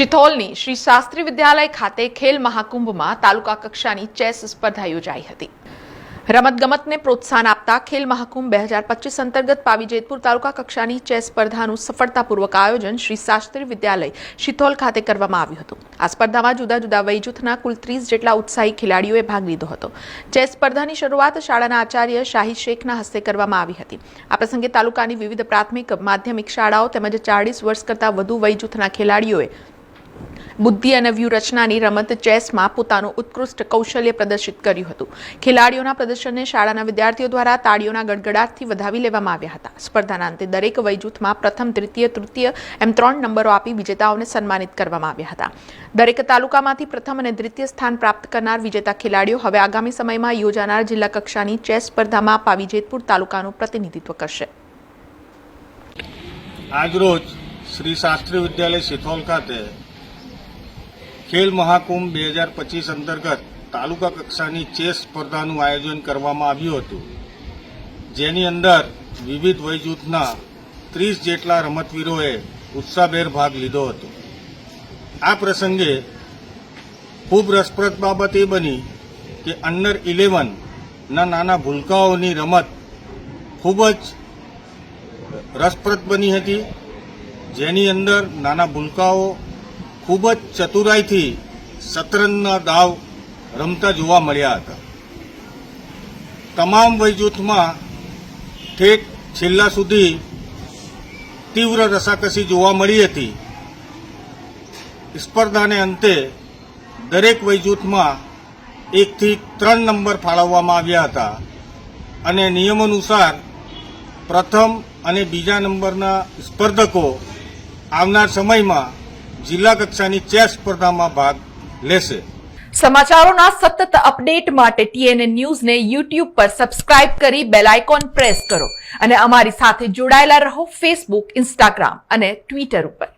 શિથોલની શ્રી શાસ્ત્રી વિદ્યાલય ખાતે ખેલ મહાકુંભમાં તાલુકા કક્ષાની ચેસ સ્પર્ધા યોજાઈ હતી. રમતગમતને પ્રોત્સાહન આપતા ખેલ મહાકુંભ બે હજાર પચીસ અંતર્ગત પાવી જેતપુર તાલુકા કક્ષાની ચેસ સ્પર્ધાનું સફળતાપૂર્વક આયોજન શ્રી શાસ્ત્રી વિદ્યાલય શિથોલ ખાતે કરવામાં આવ્યું હતું. આ સ્પર્ધામાં જુદા જુદા વય જૂથના કુલ ત્રીસ જેટલા ઉત્સાહી ખેલાડીઓએ ભાગ લીધો હતો. ચેસ સ્પર્ધાની શરૂઆત શાળાના આચાર્ય શાહી શેખના હસ્તે કરવામાં આવી હતી. આ પ્રસંગે તાલુકાની વિવિધ પ્રાથમિક માધ્યમિક શાળાઓ તેમજ ચાળીસ વર્ષ કરતાં વધુ વય જૂથના ખેલાડીઓએ બુદ્ધિ અને વ્યૂહરચનાની રમત ચેસમાં પોતાનું ઉત્કૃષ્ટ કૌશલ્ય પ્રદર્શિત કર્યું હતું. ખેલાડીઓના પ્રદર્શનને શાળાના વિદ્યાર્થીઓ દ્વારા તાળીઓના ગડગડાટથી વધાવી લેવામાં આવ્યા હતા. સ્પર્ધાના અંતે દરેક વયજૂથમાં પ્રથમ, દ્વિતીય, તૃતીય એમ ત્રણ નંબરો આપી વિજેતાઓને સન્માનિત કરવામાં આવ્યા હતા. દરેક તાલુકામાંથી પ્રથમ અને દ્વિતીય સ્થાન પ્રાપ્ત કરનાર વિજેતા ખેલાડીઓ હવે આગામી સમયમાં યોજાનાર જિલ્લા કક્ષાની ચેસ સ્પર્ધામાં પાવી જેતપુર તાલુકાનું પ્રતિનિધિત્વ કરશે. આજરોજ શ્રી શાસ્ત્રી વિદ્યાલય સિથોલ ખાતે ખેલ મહાકુંભ બે હજાર પચીસ અંતર્ગત તાલુકા કક્ષાની ચેસ સ્પર્ધાનું આયોજન કરવામાં આવ્યું હતું. જેની અંદર વિવિધ વય જૂથના ત્રીસ જેટલા રમતવીરોએ ઉત્સાહભેર ભાગ લીધો હતો. આ પ્રસંગે ખૂબ રસપ્રદ બાબત એ બની કે અંડર ઇલેવનના નાના ભૂલકાઓની રમત ખૂબ જ રસપ્રદ બની હતી. જેની અંદર નાના ભૂલકાઓ ખૂબ જ ચતુરાઈથી શતરંજના દાવ રમતા જોવા મળ્યા હતા. તમામ વયજૂથમાં ઠેક છેલ્લા સુધી તીવ્ર રસાકસી જોવા મળી હતી. સ્પર્ધાને અંતે દરેક વયજૂથમાં એકથી ત્રણ નંબર ફાળવવામાં આવ્યા હતા અને નિયમાનુસાર પ્રથમ અને બીજા નંબરના સ્પર્ધકો આવનાર સમયમાં જિલ્લા કક્ષાની ચેસ સ્પર્ધામાં ભાગ લેશે. સમાચારોના સતત અપડેટ માટે ટીએનએ ન્યૂઝને યુટ્યુબ પર સબસ્ક્રાઇબ કરી બેલ આઇકોન પ્રેસ કરો અને અમારી સાથે જોડાયેલા રહો ફેસબુક, ઇન્સ્ટાગ્રામ અને ટ્વિટર ઉપર.